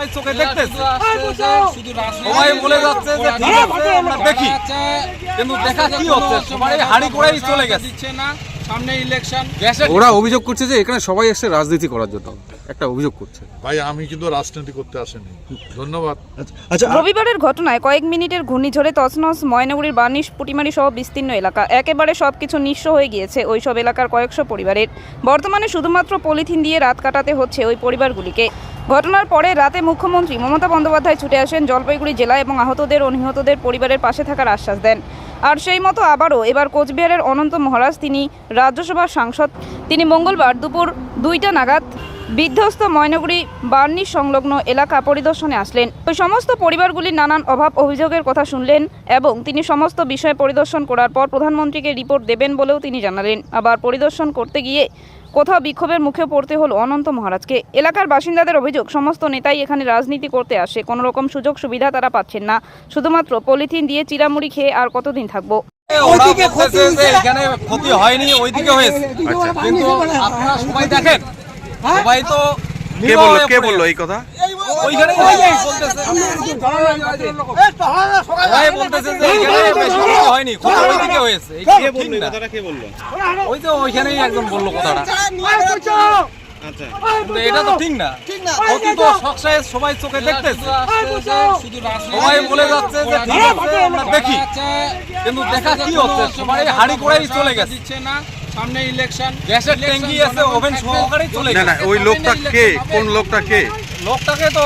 সবাই চোখে দেখতেছে। সবাই বলে যাচ্ছে যে ঠিক আছে আমরা দেখি। কিন্তু দেখা কি হচ্ছে? সবাই হাড়ি করেই চলে গেছে। না। সামনে ইলেকশন ওরা অভিযোগ করছে যে এখানে সবাই এসে রাজনীতি করার জন্য। একটা অভিযোগ করছে। ভাই আমি কিন্তু রাজনীতি করতে আসিনি। ধন্যবাদ। আচ্ছা রবিবারের ঘটনায় কয়েক মিনিটের ঘূর্ণিঝড়ে তছনছ ময়নাগুড়ির বার্নিশ পুটিমারি সহ বিস্তীর্ণ এলাকা। একেবারে সবকিছু নিঃস্ব হয়ে গিয়েছে ওই সব এলাকার কয়েকশো পরিবারের। বর্তমানে শুধুমাত্র পলিথিন দিয়ে রাত কাটাতে হচ্ছে ওই পরিবারগুলিকে। ঘটনার পরে রাতে মুখ্যমন্ত্রী মমতা বন্দ্যোপাধ্যায় ছুটে আসেন জলপাইগুড়ি জেলা এবং আহতদের ও নিহতদের পরিবারের পাশে থাকার আশ্বাস দেন। আর সেই মতো আবারও এবার কোচবিহারের অনন্ত মহারাজ, তিনি রাজ্যসভার সাংসদ, তিনি মঙ্গলবার দুপুর দুইটা নাগাদ বিধ্বস্ত ময়নগুড়ি বার্নি সংলগ্ন এলাকা পরিদর্শনে আসলেন। ওই সমস্ত পরিবারগুলির নানান অভাব অভিযোগের কথা শুনলেন এবং তিনি সমস্ত বিষয় পরিদর্শন করার পর প্রধানমন্ত্রীকে রিপোর্ট দেবেন বলেও তিনি জানালেন। আবার পরিদর্শন করতে গিয়ে কোথাও বিক্ষোভের মুখে পড়তে হলো অনন্ত মহারাজকে। এলাকার বাসিন্দাদের অভিযোগ সমস্ত নেতাই এখানে রাজনীতি করতে আসে। কোনো রকম সুযোগ সুবিধা তারা পাচ্ছেন না। শুধুমাত্র পলিথিন দিয়ে চিরামুড়ি খেয়ে আর কতদিন থাকব? ওরা বলতেছে এখানে ক্ষতি হয়নি ওইদিকে হয়েছে। কিন্তু আপনারা সবাই দেখেন সবাই তো কে বলল কে বলল এই কথা? ওইখানে বলতেছে। সবাই বলতেছে যে এখানে বেশি ক্ষতি হয়নি ওইদিকে হয়েছে। এই কে বলল এই কথাটা কে বলল? ওই যে ওইখানেই একজন বলল কথাটা। এটা তো ঠিক না। ক্ষতি তো সবসায় সবাই চোখে দেখতেছে। সবাই বলে যাচ্ছে যে ঠিক আছে আমরা দেখি। কিন্তু দেখা কি হচ্ছে? সবাই হাড়ি করেই চলে গেছে। না। সামনে ইলেকশন গ্যাসের ট্যাঙ্কি আছে ওভেন সহকারে চলে না না গেছে। ওই লোকটা কে? কোন লোকটা কে? লোকটাকে তো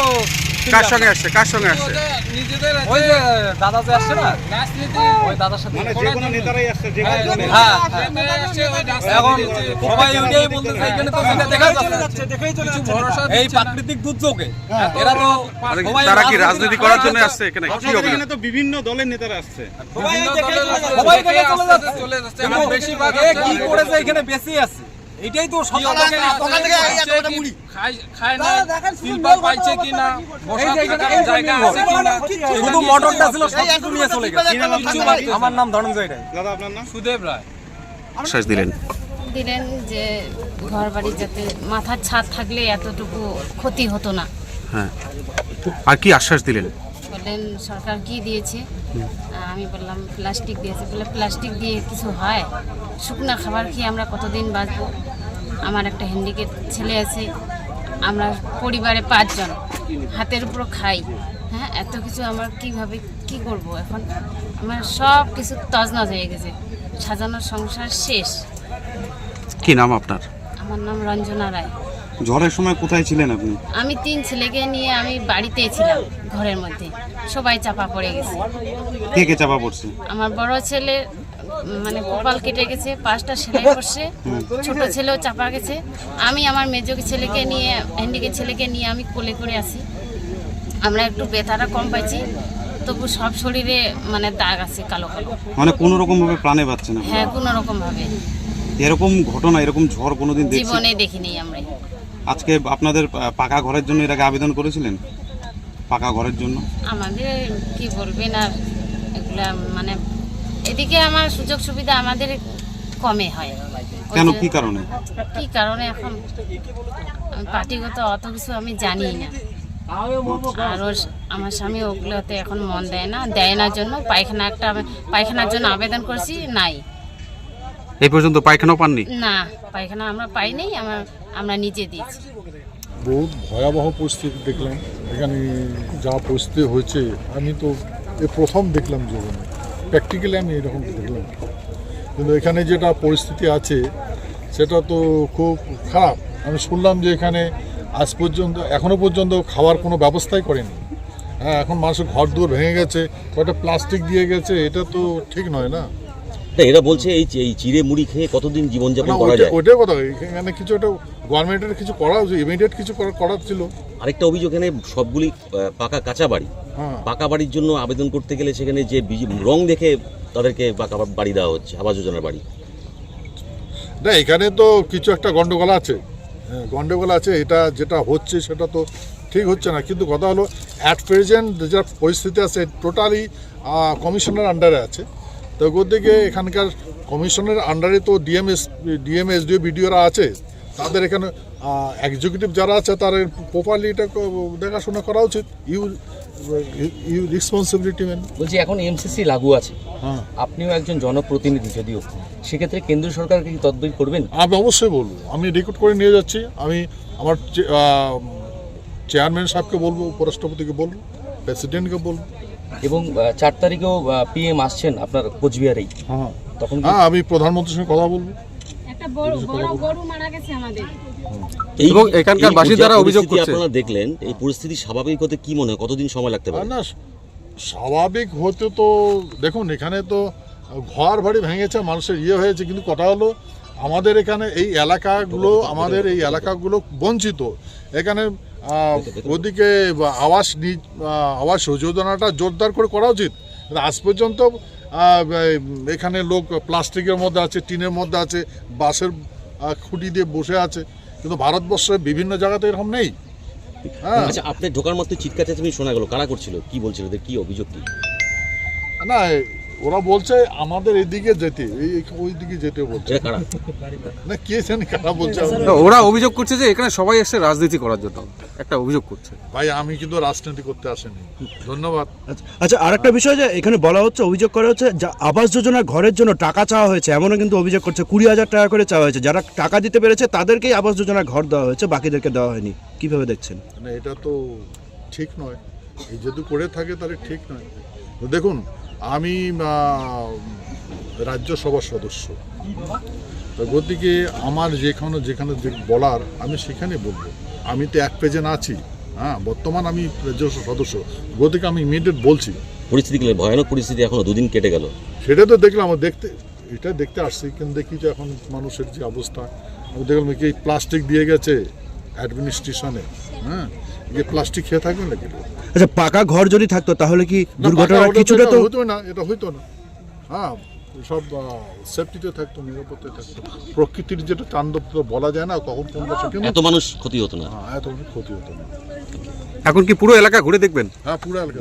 কার সঙ্গে আসছে? কার সঙ্গে আসছে? নিজেদের ওই যে দাদা যে আসছে না? রাজনীতি ওই দাদার সাথে যে কোনো নেতারাই আসছে যে হ্যাঁ হ্যাঁ। এখন সবাই ওইটাই বলতেছে এখানে তো সেটা দেখা যাচ্ছে। কিছু ভরসা এই প্রাকৃতিক দুর্যোগে। এরা তো সবাই তারা কি রাজনীতি করার জন্য আসছে এখানে? কি হবে তো বিভিন্ন দলের নেতারা আসছে। সবাই চলে যাচ্ছে। চলে যাচ্ছে। বেশিরভাগ কি করেছে এখানে? বেশি আছে। এটাই তো সব খায় খায় না পাইছে কিনা জায়গা আছে কিনা শুধু মোটরটা ছিল সব নিয়ে চলে গেছে। আমার নাম ধনঞ্জয় রায় দাদা আপনার নাম? সুদেব রায়। আশ্বাস দিলেন। দিলেন যে ঘর বাড়ি যাতে মাথার ছাদ থাকলে এতটুকু ক্ষতি হতো না। হ্যাঁ। আর কি আশ্বাস দিলেন? বললেন সরকার কি দিয়েছে? আমি বললাম প্লাস্টিক দিয়েছে। বলে প্লাস্টিক দিয়ে কিছু হয়? শুকনা খাবার খেয়ে আমরা কতদিন বাঁচবো? আমার একটা হ্যান্ডিকেপ ছেলে আছে আমরা পরিবারে পাঁচজন হাতের উপর খাই। হ্যাঁ এত কিছু আমার কীভাবে কি করব এখন? আমার সব কিছু তজনজ হয়ে গেছে। সাজানোর সংসার শেষ। কি নাম আপনার? আমার নাম রঞ্জনা রায়। ঝড়ের সময় কোথায় ছিলেন আপনি? আমি তিন ছেলেকে নিয়ে আমি বাড়িতে ছিলাম ঘরের মধ্যে। সবাই চাপা পড়ে গেছে। কে কে চাপা পড়ছে? আমার বড় ছেলে মানে কপাল কেটে গেছে পাঁচটা সেলাই করছে ছোট ছেলেও চাপা গেছে। আমি আমার মেজ ছেলেকে নিয়ে হ্যান্ডিকে ছেলেকে নিয়ে আমি কোলে করে আসি আমরা একটু বেতাটা কম পাইছি তবু সব শরীরে মানে দাগ আছে কালো কালো। মানে কোনো রকম ভাবে প্রাণে পাচ্ছে না? হ্যাঁ কোনো রকম ভাবে এরকম ঘটনা এরকম ঝড় কোনোদিন দেখছি জীবনে দেখিনি আমরা। আজকে আপনাদের পাকা ঘরের জন্য এর আগে আবেদন করেছিলেন? পাকা ঘরের জন্য? আমাদের কি বলবেন আর এগুলা মানে এদিকে আমার সুযোগ সুবিধা আমাদের কমে হয়। কেন? কি কারণে? কি কারণে এখন? পার্টিগত অত কিছু আমি জানি না। আর আমার স্বামী ওগুলোতে এখন মন দেয় না দেয় না জন্য পায়খানা একটা আমি- পায়খানার জন্য আবেদন করছি নাই। এই পর্যন্ত পায়খানাও পাননি? না পায়খানা আমরা পাইনি আমরা আমরা নিজে দিয়েছি। বহুত ভয়াবহ পরিস্থিতি দেখলাম। এখানে যা পরিস্থিতি হয়েছে আমি তো এ প্রথম দেখলাম জীবনে প্র্যাকটিক্যালি আমি এরকম দেখলাম। কিন্তু এখানে যেটা পরিস্থিতি আছে সেটা তো খুব খারাপ। আমি শুনলাম যে এখানে আজ পর্যন্ত এখনও পর্যন্ত খাওয়ার কোনো ব্যবস্থাই করেনি। হ্যাঁ এখন মানুষের ঘর দূর ভেঙে গেছে কয়টা প্লাস্টিক দিয়ে গেছে এটা তো ঠিক নয় না? এরা বলছে এই এই চিড়ে মুড়ি খেয়ে কতদিন জীবনযাপন করা যায়? ওইটাই কথা। এখানে কিছু একটা গভর্নমেন্টের কিছু করা উচিত ইমিডিয়েট কিছু করা- করার ছিল। আরেকটা অভিযোগ এখানে সবগুলি পাকা কাঁচা বাড়ি। পাকা বাড়ির জন্য আবেদন করতে গেলে সেখানে যে রং দেখে তাদেরকে পাকা বাড়ি দেওয়া হচ্ছে আবাস যোজনার বাড়ি। না এখানে তো কিছু একটা গন্ডগোল আছে। হ্যাঁ, গন্ডগোল আছে এটা যেটা হচ্ছে সেটা তো ঠিক হচ্ছে না। কিন্তু কথা হলো অ্যাট প্রেজেন্ট যা পরিস্থিতি আছে টোটালি কমিশনের আন্ডারে আছে। তো দিকে এখানকার কমিশনের আন্ডারে তো ডিএমএস ডিএমএসডিও বিডিওরা আছে। তাদের এখানে এক্সিকিউটিভ যারা আছে তার প্রপারলি এটা দেখাশোনা করা উচিত। ইউ ইউ রেসপন্সিবিলিটি মেন বলছি এখন এমসিসি লাগু আছে। হ্যাঁ। আপনিও একজন জনপ্রতিনিধি যদিও। সেক্ষেত্রে কেন্দ্র সরকারকে কি তদবির করবেন? আমি অবশ্যই বলব। আমি রেকর্ড করে নিয়ে যাচ্ছি। আমি আমার চেয়ারম্যান সাহেবকে বলব উপরাষ্ট্রপতিকে বলব প্রেসিডেন্টকে বলব। এবং চার তারিখেও পিএম আসছেন আপনার কোচবিহারেই। হ্যাঁ। তখন হ্যাঁ আমি প্রধানমন্ত্রীর সঙ্গে কথা বলব। গরু মারা গেছে আমাদের। এবং এখানকার বাসিন্দারা অভিযোগ করছে। আপনারা দেখলেন এই পরিস্থিতি স্বাভাবিক হতে কি মনে হয়? কতদিন সময় লাগতে পারে? না স্বাভাবিক হতে তো দেখুন এখানে তো ঘর বাড়ি ভেঙেছে মানুষের ইয়ে হয়েছে কিন্তু কথা হলো আমাদের এখানে এই এলাকাগুলো আমাদের এই এলাকাগুলো বঞ্চিত। এখানে ওদিকে আবাস আবাস যোজনাটা জোরদার করে করা উচিত। আজ পর্যন্ত এখানে লোক প্লাস্টিকের মধ্যে আছে টিনের মধ্যে আছে বাসের খুঁটি দিয়ে বসে আছে। কিন্তু ভারতবর্ষে বিভিন্ন জায়গাতে এরকম নেই। হ্যাঁ। আচ্ছা আপনি ঢোকার মতো চিৎকার চেঁচামেচি শোনা গেল। কারা করছিল? কি বলছিল? কি অভিযোগ কি? না ওরা বলছে আমাদের এদিকে যেতে এই ওই দিকে যেতে বলছে। না কে জানি কারা বলছে ওরা অভিযোগ করছে যে এখানে সবাই এসে রাজনীতি করার জন্য। একটা অভিযোগ করছে। ভাই আমি কিন্তু রাজনীতি করতে আসেনি। ধন্যবাদ। আচ্ছা আর একটা বিষয় যে এখানে বলা হচ্ছে অভিযোগ করা হচ্ছে যা আবাস যোজনার ঘরের জন্য টাকা চাওয়া হয়েছে এমনও কিন্তু অভিযোগ করছে কুড়ি হাজার টাকা করে চাওয়া হয়েছে। যারা টাকা দিতে পেরেছে তাদেরকেই আবাস যোজনার ঘর দেওয়া হয়েছে বাকিদেরকে দেওয়া হয়নি। কীভাবে দেখছেন? মানে এটা তো ঠিক নয়। এই যদি করে থাকে তাহলে ঠিক নয়। তো দেখুন আমি রাজ্যসভার সদস্য। গতিকে আমার যেখানে যেখানে যে বলার আমি সেখানে বলব। আমি তো এক পেজেন আছি হ্যাঁ বর্তমান আমি রাজ্যসভা সদস্য। গতিকে আমি ইমিডিয়েট বলছি। পরিস্থিতি ভয়ানক পরিস্থিতি এখনও দুদিন কেটে গেল। সেটা তো দেখলাম দেখতে এটা দেখতে আসছি কিন্তু দেখি যে এখন মানুষের যে অবস্থা। আমি দেখলাম কি প্লাস্টিক দিয়ে গেছে অ্যাডমিনিস্ট্রেশনে হ্যাঁ। যে প্লাস্টিক খেয়ে থাকবে নাকি? আচ্ছা পাকা ঘর যদি থাকতো তাহলে কি দুর্ঘটনা কিছুটা তো হতো না এটা হইতো না। হ্যাঁ সব সেফটিতে থাকতো নিরাপত্তায় থাকতো। প্রকৃতির যেটা তাণ্ডব বলা যায় না কখন কোন বছর এত মানুষ ক্ষতি হতো না। হ্যাঁ এত মানুষ ক্ষতি হতো না। এখন কি পুরো এলাকা ঘুরে দেখবেন? হ্যাঁ পুরো এলাকা